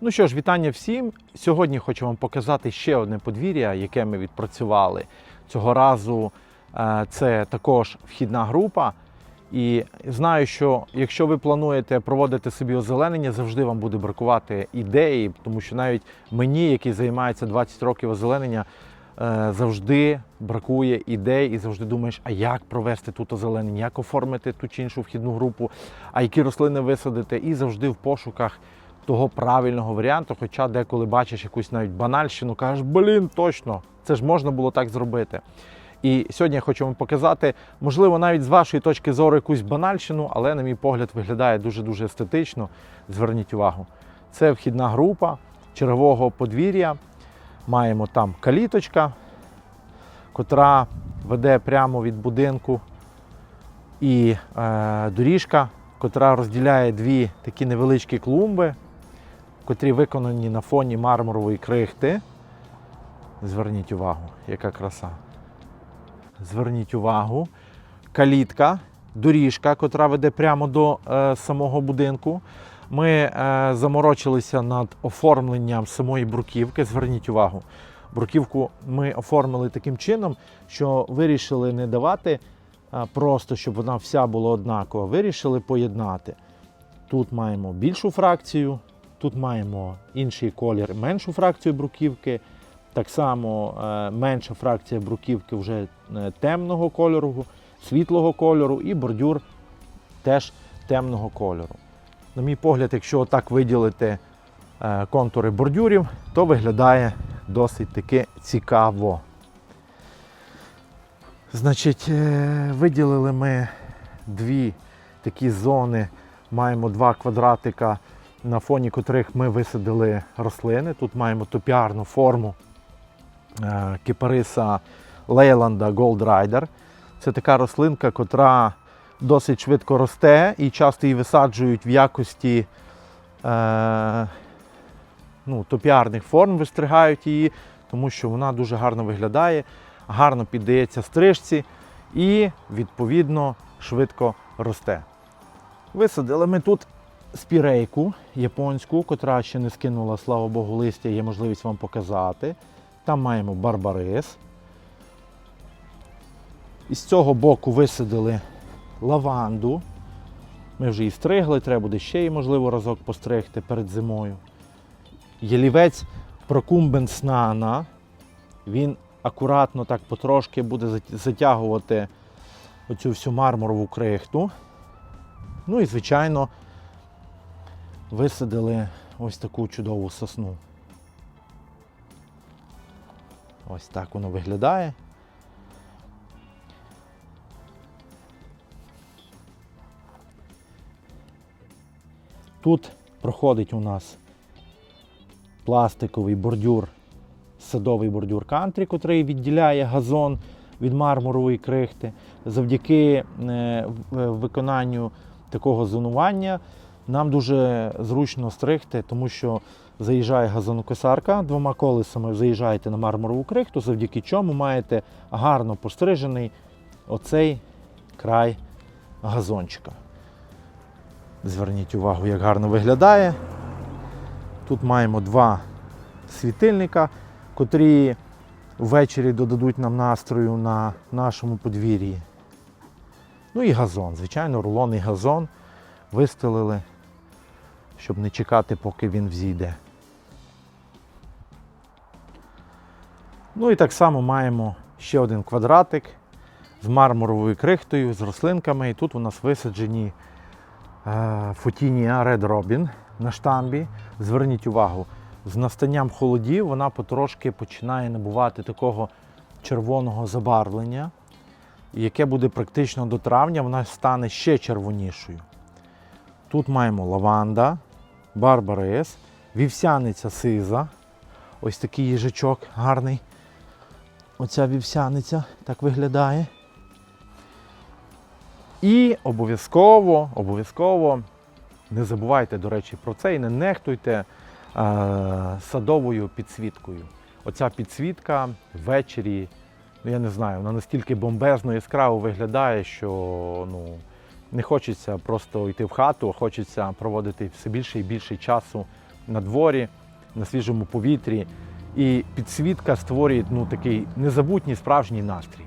Ну що ж, вітання всім. Сьогодні хочу вам показати ще одне подвір'я, яке ми відпрацювали. Цього разу е, це також вхідна група. І знаю, що якщо ви плануєте проводити собі озеленення, завжди вам буде бракувати ідеї, тому що навіть мені, який займається 20 років озеленення, е, завжди бракує ідей і завжди думаєш, а як провести тут озеленення, як оформити ту чи іншу вхідну групу, а які рослини висадити, і завжди в пошуках того правильного варіанту. Хоча деколи бачиш якусь навіть банальщину, кажеш, блін, точно, це ж можна було так зробити. І сьогодні я хочу вам показати, можливо, навіть з вашої точки зору якусь банальщину, але, на мій погляд, виглядає дуже-дуже естетично. Зверніть увагу. Це вхідна група чергового подвір'я. Маємо там каліточка, котра веде прямо від будинку, і е, доріжка, котра розділяє дві такі невеличкі клумби, котрі виконані на фоні мармурової крихти. Зверніть увагу, яка краса. Зверніть увагу, калітка, доріжка, котра веде прямо до е, самого будинку. Ми е, заморочилися над оформленням самої бруківки. Зверніть увагу, бруківку ми оформили таким чином, що вирішили не давати е, просто, щоб вона вся була однакова. Вирішили поєднати. Тут маємо більшу фракцію, тут маємо інший колір, меншу фракцію бруківки. Так само е, менша фракція бруківки вже е, темного кольору, світлого кольору і бордюр теж темного кольору. На мій погляд, якщо так виділити е, контури бордюрів, то виглядає досить таки цікаво. Значить, виділили ми дві такі зони, маємо два квадратика, на фоні котрих ми висадили рослини. Тут маємо топіарну форму е, кипариса Лейланда Gold Rider. Це така рослинка, котра досить швидко росте і часто її висаджують в якості е, ну, топіарних форм, вистригають її, тому що вона дуже гарно виглядає, гарно піддається стрижці і, відповідно, швидко росте. Висадили ми тут спірейку японську, котра ще не скинула, слава Богу, листя, є можливість вам показати. Там маємо барбарис. Із цього боку висадили лаванду. Ми вже її стригли, треба буде ще її, можливо, разок постригти перед зимою. Ялівець Прокумбенс Нана. Він акуратно так потрошки буде затягувати оцю всю мармурову крихту. Ну і, звичайно, висадили ось таку чудову сосну. Ось так воно виглядає. Тут проходить у нас пластиковий бордюр, садовий бордюр кантрі, котрий відділяє газон від мармурової крихти. Завдяки е, виконанню такого зонування нам дуже зручно стригти, тому що заїжджає газонокосарка двома колесами, заїжджаєте на мармурову крихту, завдяки чому маєте гарно пострижений оцей край газончика. Зверніть увагу, як гарно виглядає. Тут маємо два світильника, котрі ввечері додадуть нам настрою на нашому подвір'ї. Ну і газон, звичайно, рулонний газон вистелили, щоб не чекати, поки він взійде. Ну і так само маємо ще один квадратик з мармуровою крихтою, з рослинками. І тут у нас висаджені е, Фотінія Red Robin на штамбі. Зверніть увагу, з настанням холодів вона потрошки починає набувати такого червоного забарвлення, яке буде практично до травня, вона стане ще червонішою. Тут маємо лаванда, барбарис, вівсяниця сиза. Ось такий їжачок гарний. Оця вівсяниця так виглядає. І обов'язково, обов'язково не забувайте, до речі, про це і не нехтуйте е, садовою підсвіткою. Оця підсвітка ввечері, ну я не знаю, вона настільки бомбезно яскраво виглядає, що ну, не хочеться просто йти в хату, а хочеться проводити все більше і більше часу на дворі, на свіжому повітрі. І підсвітка створює ну, такий незабутній справжній настрій.